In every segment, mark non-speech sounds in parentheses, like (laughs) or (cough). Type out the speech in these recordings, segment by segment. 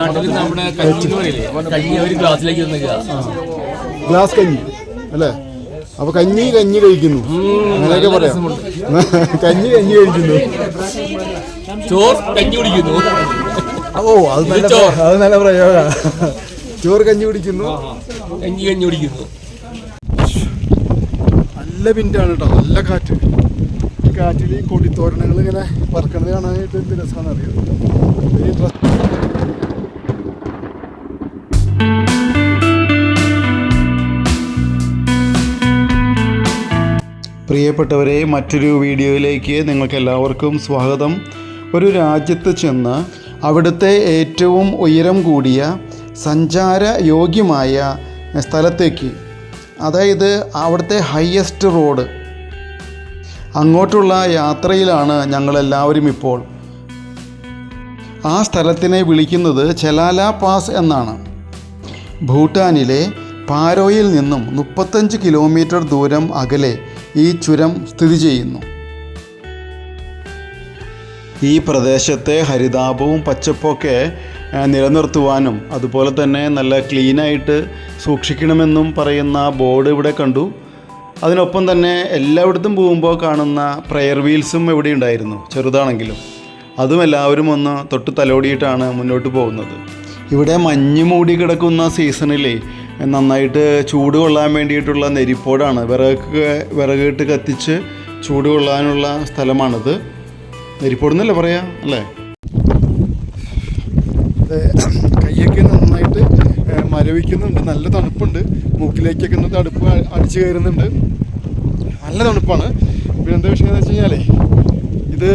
നാട്ടിൽ നമ്മുടെ കഞ്ഞി എന്ന് പറയില്ലേ കഞ്ഞി ഒരു ഗ്ലാസ്സിലേക്ക് തന്നിക്കുക ഗ്ലാസ് കഞ്ഞി അല്ലേ? അപ്പൊ കഞ്ഞി കഞ്ഞി കഴിക്കുന്നു. അങ്ങനെയൊക്കെ പറയാം. (laughs) കഞ്ഞി കഞ്ഞി കഴിക്കുന്നു. ചോറ് കഞ്ഞി കുടിക്കുന്നു. ഓ അത് നല്ല. അത് നല്ല പ്രയോഗ. ചോറ് കഞ്ഞി കുടിക്കുന്നു. കഞ്ഞി കഞ്ഞി കുടിക്കുന്നു. നല്ല വിൻഡാണ് കേട്ടോ നല്ല കാറ്റ്. ഈ കാറ്റിൽ ഈ കൊടിത്തോരണങ്ങൾ ഇങ്ങനെ പറക്കണത് കാണാനായിട്ട് എന്ത് രസമാണെന്ന് അറിയാം പ്രിയപ്പെട്ടവരെ മറ്റൊരു വീഡിയോയിലേക്ക് നിങ്ങൾക്ക് എല്ലാവർക്കും സ്വാഗതം. ഒരു രാജ്യത്ത് ചെന്ന് അവിടുത്തെ ഏറ്റവും ഉയരം കൂടിയ സഞ്ചാര യോഗ്യമായ സ്ഥലത്തേക്ക് അതായത് അവിടുത്തെ ഹയസ്റ്റ് റോഡ് അങ്ങോട്ടുള്ള യാത്രയിലാണ് ഞങ്ങളെല്ലാവരും ഇപ്പോൾ. ആ സ്ഥലത്തിനെ വിളിക്കുന്നത് ചെലാല പാസ് എന്നാണ്. ഭൂട്ടാനിലെ പാരോയിൽ നിന്നും മുപ്പത്തഞ്ച് കിലോമീറ്റർ ദൂരം അകലെ ഈ ചുരം സ്ഥിതി ചെയ്യുന്നു. ഈ പ്രദേശത്തെ ഹരിതാപവും പച്ചപ്പൊക്കെ നിലനിർത്തുവാനും അതുപോലെ തന്നെ നല്ല ക്ലീനായിട്ട് സൂക്ഷിക്കണമെന്നും പറയുന്ന ബോർഡ് ഇവിടെ കണ്ടു. അതിനൊപ്പം തന്നെ എല്ലായിടത്തും പോകുമ്പോൾ കാണുന്ന പ്രയർ വീൽസും ഇവിടെ ഉണ്ടായിരുന്നു ചെറുതാണെങ്കിലും. അതും എല്ലാവരും ഒന്ന് തൊട്ട് തലോടിയിട്ടാണ് മുന്നോട്ട് പോകുന്നത്. ഇവിടെ മഞ്ഞ് മൂടി കിടക്കുന്ന സീസണിൽ നന്നായിട്ട് ചൂട് കൊള്ളാൻ വേണ്ടിയിട്ടുള്ള നെരിപ്പോടാണ്. വിറക് വിറകിട്ട് കത്തിച്ച് ചൂട് കൊള്ളാനുള്ള സ്ഥലമാണിത്. നെരിപ്പോടെന്നല്ലേ പറയാ? അല്ലേ? കയ്യൊക്കെ നന്നായിട്ട് മരവിക്കുന്നുണ്ട്. നല്ല തണുപ്പുണ്ട്. മൂക്കിലേക്കൊക്കെ ഒന്ന് തണുപ്പ് അടിച്ചു കയറുന്നുണ്ട്. നല്ല തണുപ്പാണ്. പിന്നെ എന്താ വിഷയം എന്ന് വെച്ച് കഴിഞ്ഞാലേ ഇത്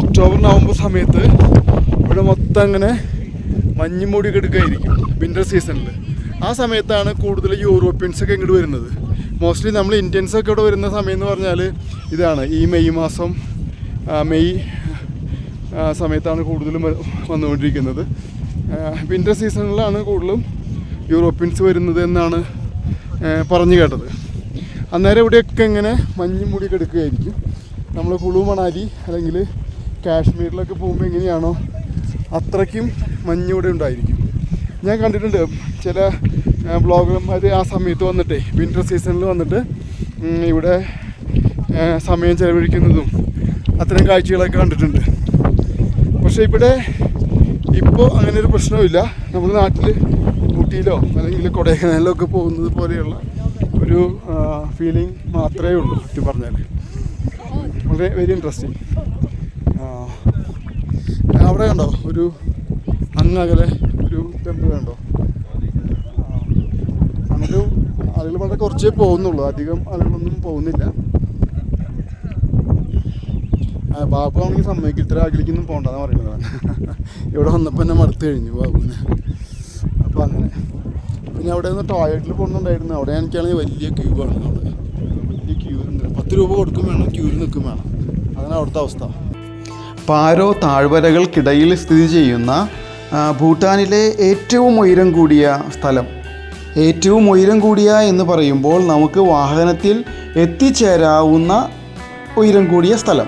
ഒക്ടോബർ നവംബർ സമയത്ത് ഇവിടെ മൊത്തം അങ്ങനെ മഞ്ഞ് മൂടി കിടക്കുകയായിരിക്കും വിന്റർ സീസണിൽ ആ സമയത്താണ് കൂടുതൽ യൂറോപ്യൻസ് ഒക്കെ ഇങ്ങോട്ട് വരുന്നത്. മോസ്റ്റ്ലി നമ്മൾ ഇന്ത്യൻസ് ഒക്കെ ഇവിടെ വരുന്ന സമയം എന്ന് പറഞ്ഞാൽ ഇതാണ്. ഈ മെയ് മാസം മെയ് സമയത്താണ് കൂടുതലും വന്നുകൊണ്ടിരിക്കുന്നത്. വിന്റർ സീസണിലാണ് കൂടുതലും യൂറോപ്യൻസ് വരുന്നത് എന്നാണ് പറഞ്ഞു കേട്ടത്. അന്നേരം ഇവിടെയൊക്കെ ഇങ്ങനെ മഞ്ഞ് മൂടി കിടക്കുകയായിരിക്കും നമ്മൾ കുളു മണാലി അല്ലെങ്കിൽ കാശ്മീരിലൊക്കെ പോകുമ്പോൾ എങ്ങനെയാണോ അത്രയ്ക്കും മഞ്ഞ് ഇവിടെ ഉണ്ടായിരിക്കും. ഞാൻ കണ്ടിട്ടുണ്ട് ചില ബ്ലോഗർമാർ ആ സമയത്ത് വന്നിട്ടേ വിന്റർ സീസണിൽ വന്നിട്ട് ഇവിടെ സമയം ചെലവഴിക്കുന്നതും അത്തരം കാഴ്ചകളൊക്കെ കണ്ടിട്ടുണ്ട്. പക്ഷേ ഇവിടെ ഇപ്പോൾ അങ്ങനെ ഒരു പ്രശ്നമില്ല നമ്മൾ നാട്ടിൽ ഊട്ടിയിലോ അല്ലെങ്കിൽ കൊടൈക്കനാലിലോ ഒക്കെ പോകുന്നത് പോലെയുള്ള ഒരു ഫീലിംഗ് മാത്രമേ ഉള്ളൂ സത്യം പറഞ്ഞാൽ വളരെ വെരി ഇൻട്രസ്റ്റിംഗ് അവിടെ കണ്ടോ? ഒരു അങ്ങകലെ ഒരു ടെമ്പിൾ വേണ്ടോ? നമുക്ക് ആളുകൾ വളരെ കുറച്ചേ പോകുന്നുള്ളൂ. അധികം ആളുകളൊന്നും പോകുന്നില്ല. ബാബു ആണെങ്കിൽ സമ്മതിക്കും. ഇത്ര അകലിക്കൊന്നും പോകണ്ടെന്ന് പറയുന്നതാണ് ഇവിടെ വന്നപ്പോൾ എന്നെ മടുത്തു കഴിഞ്ഞു ബാബുവിനെ. അപ്പോൾ അങ്ങനെ. പിന്നെ അവിടെ നിന്ന് ടോയ്ലറ്റിൽ പോകുന്നുണ്ടായിരുന്നു. അവിടെ എനിക്കാണെങ്കിൽ വലിയ ക്യൂ ആണ് അവിടെ. വലിയ ക്യൂ ഉണ്ട്. പത്ത് രൂപ കൊടുക്കും വേണം. ക്യൂവിൽ നിൽക്കും വേണം. അങ്ങനെ അവിടുത്തെ അവസ്ഥ. പാരോ താഴ്വരകൾക്കിടയിൽ സ്ഥിതി ചെയ്യുന്ന ഭൂട്ടാനിലെ ഏറ്റവും ഉയരം കൂടിയ സ്ഥലം. ഏറ്റവും ഉയരം കൂടിയ എന്ന് പറയുമ്പോൾ നമുക്ക് വാഹനത്തിൽ എത്തിച്ചേരാവുന്ന ഉയരം കൂടിയ സ്ഥലം.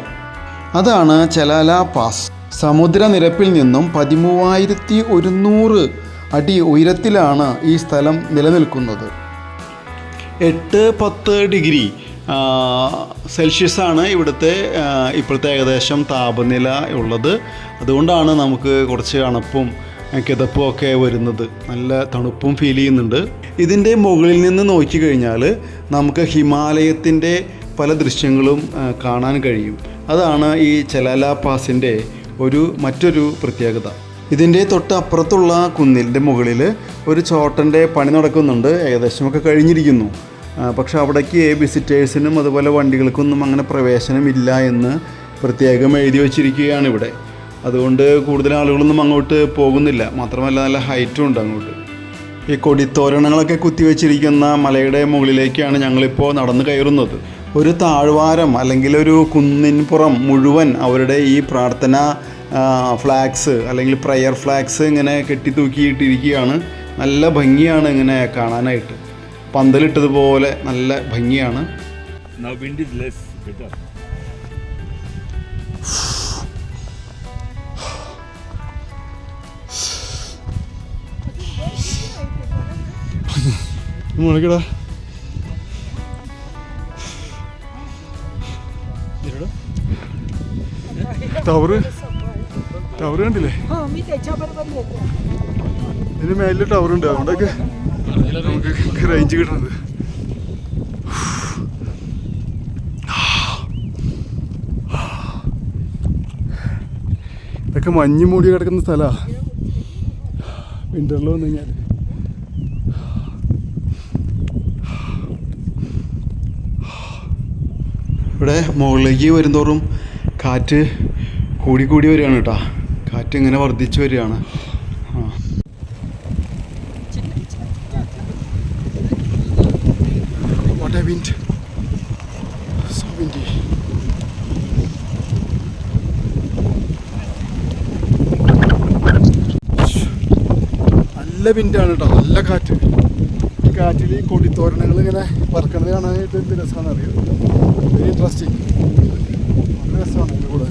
അതാണ് ചലാല പാസ്. സമുദ്രനിരപ്പിൽ നിന്നും പതിമൂവായിരത്തി ഒരുന്നൂറ് അടി ഉയരത്തിലാണ് ഈ സ്ഥലം നിലനിൽക്കുന്നത്. എട്ട് പത്ത് ഡിഗ്രി സെൽഷ്യസ് ആണ് ഇവിടുത്തെ ഇപ്പോഴത്തെ ഏകദേശം താപനില ഉള്ളത്. അതുകൊണ്ടാണ് നമുക്ക് കുറച്ച് അണപ്പും കിതപ്പും ഒക്കെ വരുന്നത്. നല്ല തണുപ്പും ഫീൽ ചെയ്യുന്നുണ്ട്. ഇതിന്റെ മുകളിൽ നിന്ന് നോക്കിക്കഴിഞ്ഞാൽ നമുക്ക് ഹിമാലയത്തിന്റെ പല ദൃശ്യങ്ങളും കാണാൻ കഴിയും. അതാണ് ഈ ചലാല പാസിന്റെ ഒരു മറ്റൊരു പ്രത്യേകത. ഇതിന്റെ തൊട്ടപ്പുറത്തുള്ള കുന്നിന്റെ മുകളിൽ ഒരു ചോട്ടന്റെ പണി നടക്കുന്നുണ്ട്. ഏകദേശമൊക്കെ കഴിഞ്ഞിരിക്കുന്നു. പക്ഷെ അവിടേക്ക് വിസിറ്റേഴ്സിനും അതുപോലെ വണ്ടികൾക്കൊന്നും അങ്ങനെ പ്രവേശനമില്ല എന്ന് പ്രത്യേകം എഴുതി വച്ചിരിക്കുകയാണ് ഇവിടെ. അതുകൊണ്ട് കൂടുതൽ ആളുകളൊന്നും അങ്ങോട്ട് പോകുന്നില്ല. മാത്രമല്ല നല്ല ഹൈറ്റും ഉണ്ട് അങ്ങോട്ട്. ഈ കൊടിത്തോരണങ്ങളൊക്കെ കുത്തിവെച്ചിരിക്കുന്ന മലയുടെ മുകളിലേക്കാണ് ഞങ്ങളിപ്പോൾ നടന്നു കയറുന്നത്. ഒരു താഴ്വാരം അല്ലെങ്കിൽ ഒരു കുന്നിൻപുറം മുഴുവൻ അവരുടെ ഈ പ്രാർത്ഥന ഫ്ലാഗ്സ് അല്ലെങ്കിൽ പ്രയർ ഫ്ലാഗ്സ് ഇങ്ങനെ കെട്ടിത്തൂക്കിയിട്ടിരിക്കുകയാണ്. നല്ല ഭംഗിയാണ് ഇങ്ങനെ കാണാനായിട്ട്. പന്തലിട്ടതുപോലെ നല്ല ഭംഗിയാണ്. മുളക്കടാ ടവർ ടവർ കണ്ടില്ലേ? ഇതിന് മേലിൽ ടവർ ഉണ്ട് അതുകൊണ്ടൊക്കെ നമുക്ക് റേഞ്ച് കിട്ടുന്നത്. ഇതൊക്കെ മഞ്ഞ് മൂടി കിടക്കുന്ന സ്ഥലമാണ് വിന്ററിൽ വന്നു കഴിഞ്ഞാൽ ഇവിടെ മുകളിലേക്ക് വരുന്തോറും കാറ്റ് കൂടി കൂടി വരികയാണ് കേട്ടോ. കാറ്റ് ഇങ്ങനെ വർദ്ധിച്ചു വരികയാണ്. So നല്ല വിൻഡാണ് കേട്ടോ നല്ല കാറ്റ്. ഈ കാറ്റിൽ ഈ കൊടിത്തോരണങ്ങൾ ഇങ്ങനെ പറക്കണത് കാണാനായിട്ട് എന്ത് രസമാണെന്ന് അറിയോ വെരി ഇൻട്രസ്റ്റിംഗ് നല്ല രസമാണ് ഇതിന്റെ കൂടെ.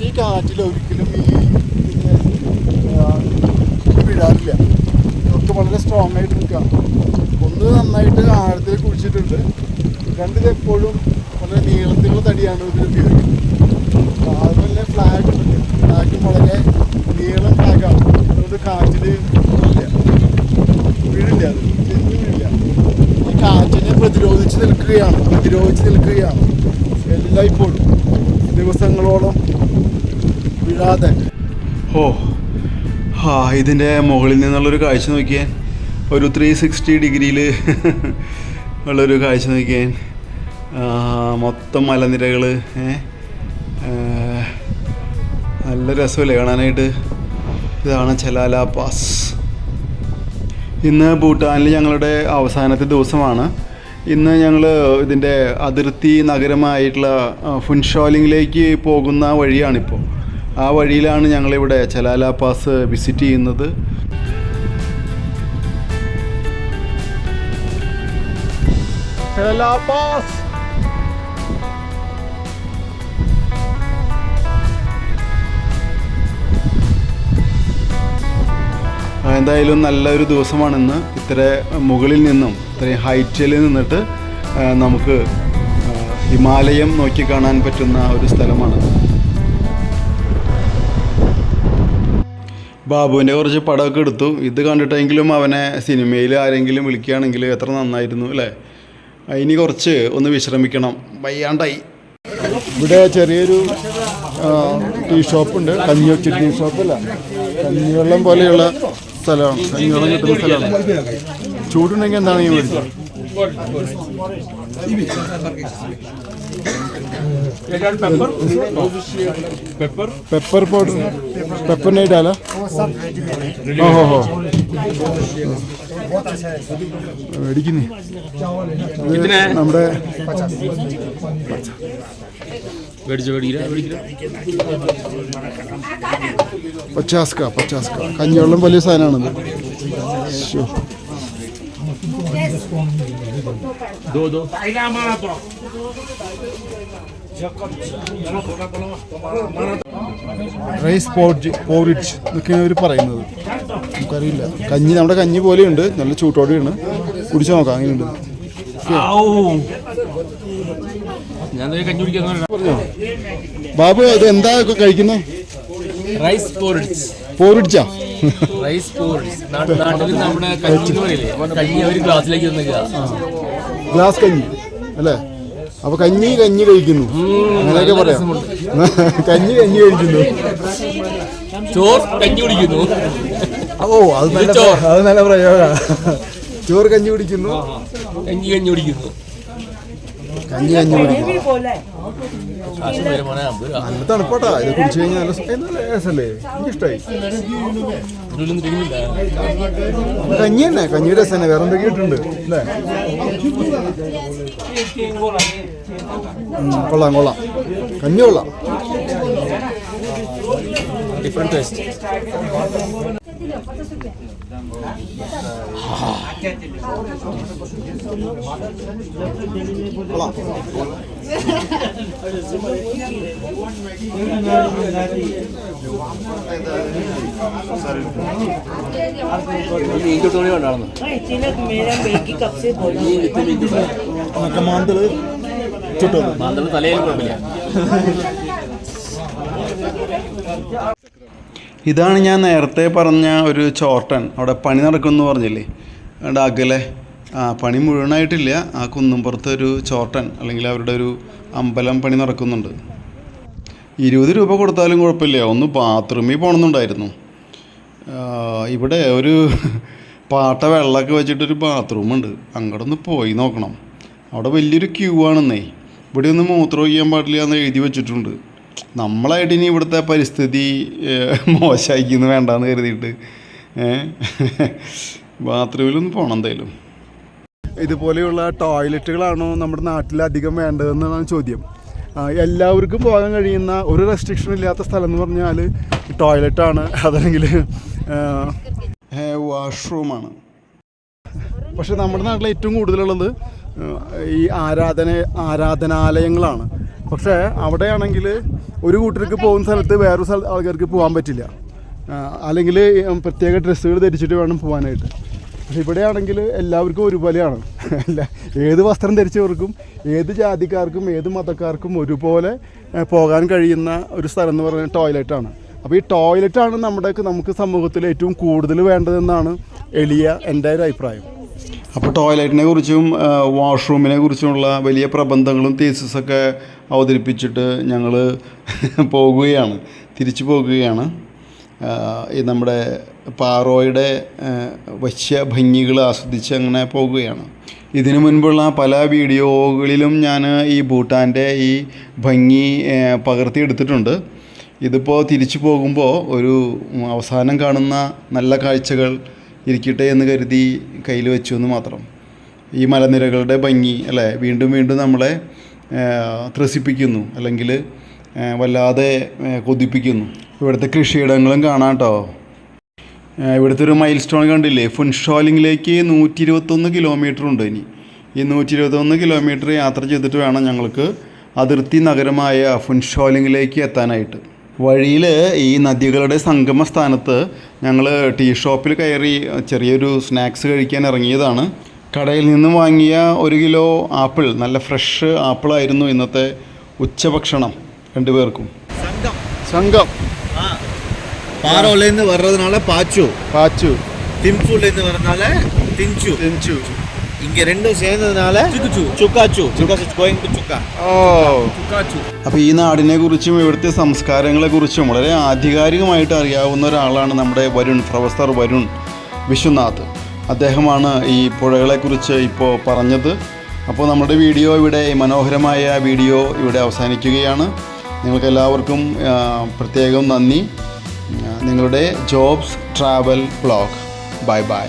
ഈ കാറ്റിൽ ഒരിക്കലും ഈ ഇതിനെ, ആ, വിടാറില്ല ഇതൊക്കെ വളരെ സ്ട്രോങ് ആയിട്ട് നിൽക്കുകയാണ് ഒന്ന് നന്നായിട്ട് ആഴത്തിൽ കുഴിച്ചിട്ടുണ്ട്. രണ്ടിത് എപ്പോഴും വളരെ നീളത്തിലുള്ള തടിയാണ് ഇതിൽ ഉപയോഗിക്കുന്നത്. അതുപോലെ ഫ്ലാഗ് ഉണ്ട്. ഫ്ലാഗും വളരെ നീളം ഫ്ലാഗാണ് അതുകൊണ്ട് കാറ്റിൽ ഇല്ല. വീഴില്ല അത്. വീഴില്ല ഈ കാറ്റിനെ പ്രതിരോധിച്ച് നിൽക്കുകയാണ്. പ്രതിരോധിച്ച് നിൽക്കുകയാണ്. എല്ലായ്പ്പോഴും ദിവസങ്ങളോളം വിഴാതെ. ഓ. ആ ഇതിന്റെ മുകളിൽ നിന്നുള്ളൊരു കാഴ്ച നോക്കിയാൽ ഒരു ത്രീ സിക്സ്റ്റി ഡിഗ്രിയിൽ ഉള്ളൊരു കാഴ്ച നോക്കിയാൽ മൊത്തം മലനിരകൾ നല്ല രസമല്ലേ കാണാനായിട്ട്. ഇതാണ് ചലാല പാസ്. ഇന്ന് ഭൂട്ടാനിൽ ഞങ്ങളുടെ അവസാനത്തെ ദിവസമാണ്. ഇന്ന് ഞങ്ങൾ ഇതിന്റെ അതിർത്തി നഗരമായിട്ടുള്ള ഫുൻഷോലിങ്ങിലേക്ക് പോകുന്ന വഴിയാണിപ്പോൾ ആ വഴിയിലാണ് ഞങ്ങളിവിടെ ചലാല പാസ് വിസിറ്റ് ചെയ്യുന്നത്. ചലാല പാസ്. എന്തായാലും നല്ലൊരു ദിവസമാണിന്ന്. ഇത്ര മുകളിൽ നിന്നും ഇത്രയും ഹൈറ്റിൽ നിന്നിട്ട് നമുക്ക് ഹിമാലയം നോക്കി കാണാൻ പറ്റുന്ന ഒരു സ്ഥലമാണ്. ബാബുവിന്റെ കുറച്ച് പടമൊക്കെ എടുത്തു. ഇത് കണ്ടിട്ടെങ്കിലും അവനെ സിനിമയിൽ ആരെങ്കിലും വിളിക്കുകയാണെങ്കിൽ എത്ര നന്നായിരുന്നു അല്ലേ? ഇനി കുറച്ച് ഒന്ന് വിശ്രമിക്കണം. വയ്യാണ്ടായി. ഇവിടെ ചെറിയൊരു ടീ ഷോപ്പുണ്ട്. കഞ്ഞി വെച്ച ടീ ഷോപ്പല്ല. കഞ്ഞിവെള്ളം പോലെയുള്ള സ്ഥലമാണ്. കഞ്ഞിവെള്ളം കിട്ടുന്ന സ്ഥലമാണ്. ചൂടുണ്ടെങ്കിൽ എന്താണ് ഈ മേടിച്ചത് പെപ്പർ പൗഡർ പെപ്പർ നൈറ്റ് ആല ഓഹോ മേടിക്കുന്നേ. നമ്മുടെ പച്ചാസ്ക പച്ചാസ്ക. കഞ്ഞിവെള്ളം വലിയ സാധനമാണത്. ദോ ദോ. റൈസ് പോർജ് പോറിഡ്ജ് എന്നൊക്കെയാണ് അവർ പറയുന്നത്. നമുക്കറിയില്ല. കഞ്ഞി നമ്മുടെ കഞ്ഞി പോലെയുണ്ട്. നല്ല ചൂട്ടോടെയാണ്. കുടിച്ചു നോക്കാം അങ്ങനെയുണ്ട് പറഞ്ഞോ? ബാബു ഇത് എന്താ കഴിക്കുന്നത് റൈസ് പോറിഡ്സ് പോറിഡ്ജാ റൈസ് പോറിഡ്സ് നാട്ടിൽ നമ്മുടെ കഞ്ഞി എന്ന് പറയില്ലേ? കഞ്ഞി ഒരു ഗ്ലാസ്സിലേക്ക് ഗ്ലാസ് കഞ്ഞി അല്ലേ? അപ്പൊ കഞ്ഞി കഞ്ഞി കഴിക്കുന്നു. അങ്ങനെയൊക്കെ പറയാം. (laughs) കഞ്ഞി കഞ്ഞി കഴിക്കുന്നു. ചോറ് കഞ്ഞി കുടിക്കുന്നു. ഓ അത് നല്ല അത് നല്ല പ്രയോഗ. ചോറ് കഞ്ഞി കുടിക്കുന്നു. കഞ്ഞി കഞ്ഞി കുടിക്കുന്നു. കഞ്ഞി കഞ്ഞി നല്ല തണുപ്പാട്ടാ. ഇത് കുടിച്ചു കഴിഞ്ഞാൽ നല്ല കഞ്ഞി തന്നെ. കഞ്ഞി രസം തന്നെ. വേറെ എന്തൊക്കെ ഇട്ടുണ്ട് അല്ലേ? കൊള്ളാം കൊള്ളാം. കഞ്ഞി കൊള്ളാം. ഡിഫറെന്റ് ടേസ്റ്റ് (laughs) മാന്തൾ ചുട്ടും മാന്തൾ തലയിൽ കുഴപ്പമില്ല. (laughs) ഇതാണ് ഞാൻ നേരത്തെ പറഞ്ഞ ഒരു ചോർട്ടൺ അവിടെ പണി നടക്കുമെന്ന് പറഞ്ഞില്ലേ? അവിടെ അകലെ? ആ പണി മുഴുവനായിട്ടില്ല. ആ കുന്നുംപുറത്ത് ഒരു ചോർട്ടൺ അല്ലെങ്കിൽ അവരുടെ ഒരു അമ്പലം പണി നടക്കുന്നുണ്ട്. ഇരുപത് രൂപ കൊടുത്താലും കുഴപ്പമില്ല. ഒന്ന് ബാത്റൂമിൽ പോകണമെന്നുണ്ടായിരുന്നു. ഇവിടെ ഒരു പാട്ട വെള്ളമൊക്കെ വെച്ചിട്ടൊരു ബാത്റൂമുണ്ട്. അങ്ങോട്ട് ഒന്ന് പോയി നോക്കണം. അവിടെ വലിയൊരു ക്യൂ ആണെന്നേ. ഇവിടെ ഒന്ന് മൂത്രം ഒഴിക്കാൻ പാടില്ല എന്ന് എഴുതി വെച്ചിട്ടുണ്ട്. നമ്മളായിട്ട് ഇനി ഇവിടുത്തെ പരിസ്ഥിതി മോശമായിക്കുന്നു വേണ്ടാന്ന് കരുതിയിട്ട്. ബാത്റൂമിലൊന്ന് പോകണം എന്തായാലും. ഇതുപോലെയുള്ള ടോയ്ലറ്റുകളാണോ നമ്മുടെ നാട്ടിൽ അധികം വേണ്ടതെന്നാണ് ചോദ്യം. എല്ലാവർക്കും പോകാൻ കഴിയുന്ന ഒരു റെസ്ട്രിക്ഷൻ ഇല്ലാത്ത സ്ഥലം എന്ന് പറഞ്ഞാൽ ടോയ്ലറ്റാണ് അതല്ലെങ്കിൽ വാഷ്റൂമാണ് പക്ഷെ നമ്മുടെ നാട്ടിൽ ഏറ്റവും കൂടുതലുള്ളത് ഈ ആരാധന ആരാധനാലയങ്ങളാണ്. പക്ഷേ അവിടെയാണെങ്കിൽ ഒരു കൂട്ടർക്ക് പോകുന്ന സ്ഥലത്ത് വേറൊരു സ്ഥല ആൾക്കാർക്ക് പോകാൻ പറ്റില്ല. അല്ലെങ്കിൽ പ്രത്യേക ഡ്രസ്സുകൾ ധരിച്ചിട്ട് വേണം പോകാനായിട്ട്. പക്ഷെ ഇവിടെയാണെങ്കിൽ എല്ലാവർക്കും ഒരുപോലെയാണ്. (laughs) അല്ല ഏത് വസ്ത്രം ധരിച്ചവർക്കും ഏത് ജാതിക്കാർക്കും ഏത് മതക്കാർക്കും ഒരുപോലെ പോകാൻ കഴിയുന്ന ഒരു സ്ഥലം എന്ന് പറയുന്നത് ടോയ്ലറ്റാണ്. അപ്പോൾ ഈ ടോയ്ലറ്റാണ് നമ്മുടെ നമുക്ക് സമൂഹത്തിൽ ഏറ്റവും കൂടുതൽ വേണ്ടതെന്നാണ് എളിയ എന്റെ ഒരു അഭിപ്രായം. അപ്പോൾ ടോയ്ലറ്റിനെ കുറിച്ചും വാഷ്റൂമിനെ കുറിച്ചുമുള്ള വലിയ പ്രബന്ധങ്ങളും തീസിസൊക്കെ അവതരിപ്പിച്ചിട്ട് ഞങ്ങൾ (laughs) പോകുകയാണ്. തിരിച്ചു പോകുകയാണ്. ഈ നമ്മുടെ പാറോയുടെ വശ്യഭംഗികൾ വശ്യ ഭംഗികൾ ആസ്വദിച്ച് അങ്ങനെ പോകുകയാണ്. ഇതിനു മുൻപുള്ള പല വീഡിയോകളിലും ഞാൻ ഈ ഭൂട്ടാന്റെ ഈ ഭംഗി പകർത്തിയെടുത്തിട്ടുണ്ട്. ഇതിപ്പോൾ തിരിച്ചു പോകുമ്പോൾ ഒരു അവസാനം കാണുന്ന നല്ല കാഴ്ചകൾ ഇരിക്കട്ടെ എന്ന് കരുതി കയ്യിൽ വെച്ചു എന്ന് മാത്രം. ഈ മലനിരകളുടെ ഭംഗി അല്ലേ? വീണ്ടും വീണ്ടും നമ്മളെ ത്രസിപ്പിക്കുന്നു അല്ലെങ്കിൽ വല്ലാതെ കൊതിപ്പിക്കുന്നു. ഇവിടുത്തെ കൃഷിയിടങ്ങളും കാണാം കേട്ടോ. ഇവിടുത്തെ ഒരു മൈൽ സ്റ്റോൺ കണ്ടില്ലേ? ഫുൻഷോലിങ്ങിലേക്ക് നൂറ്റി ഇരുപത്തൊന്ന് കിലോമീറ്റർ ഉണ്ട് ഇനി. ഈ നൂറ്റി ഇരുപത്തൊന്ന് കിലോമീറ്റർ യാത്ര ചെയ്തിട്ട് വേണം ഞങ്ങൾക്ക് അതിർത്തി നഗരമായ ഫുൻഷോലിങ്ങിലേക്ക് എത്താനായിട്ട്. വഴിയിൽ ഈ നദികളുടെ സംഗമ സ്ഥാനത്ത് ഞങ്ങൾ ടീ ഷോപ്പിൽ കയറി ചെറിയൊരു സ്നാക്സ് കഴിക്കാൻ ഇറങ്ങിയതാണ്. കടയിൽ നിന്ന് വാങ്ങിയ ഒരു കിലോ ആപ്പിൾ നല്ല ഫ്രഷ് ആപ്പിളായിരുന്നു ഇന്നത്തെ ഉച്ചഭക്ഷണം രണ്ടുപേർക്കും. സംഘം. പാറോലേന്ന് വരതിനാളെ പാച്ചു. പാച്ചു. തിൻഫുലേന്ന് പറഞ്ഞാൽ തിഞ്ചു തിഞ്ചു இங்க ரெண்டும் சேர்ந்ததுனால சுக்காச்சு சுக்காச்சு கோயிங் டு சுக்கா ഓ അപ്പോൾ ഈ നാടിനെ കുറിച്ചും ഇവിടുത്തെ സംസ്കാരങ്ങളെ കുറിച്ചും വളരെ ആധികാരികമായിട്ട് അറിയാവുന്ന ഒരാളാണ് നമ്മുടെ വരുൺ പ്രൊഫസർ വരുൺ വിശ്വനാഥ് അദ്ദേഹമാണ് ഈ പുഴകളെക്കുറിച്ച് ഇപ്പോൾ പറഞ്ഞത് അപ്പോൾ നമ്മുടെ വീഡിയോ ഇവിടെ ഈ മനോഹരമായ വീഡിയോ ഇവിടെ അവസാനിക്കുകയാണ് നിങ്ങൾക്ക് എല്ലാവർക്കും ആ, പ്രത്യേകം നന്ദി ആ, നിങ്ങളുടെ jobs travel blog bye bye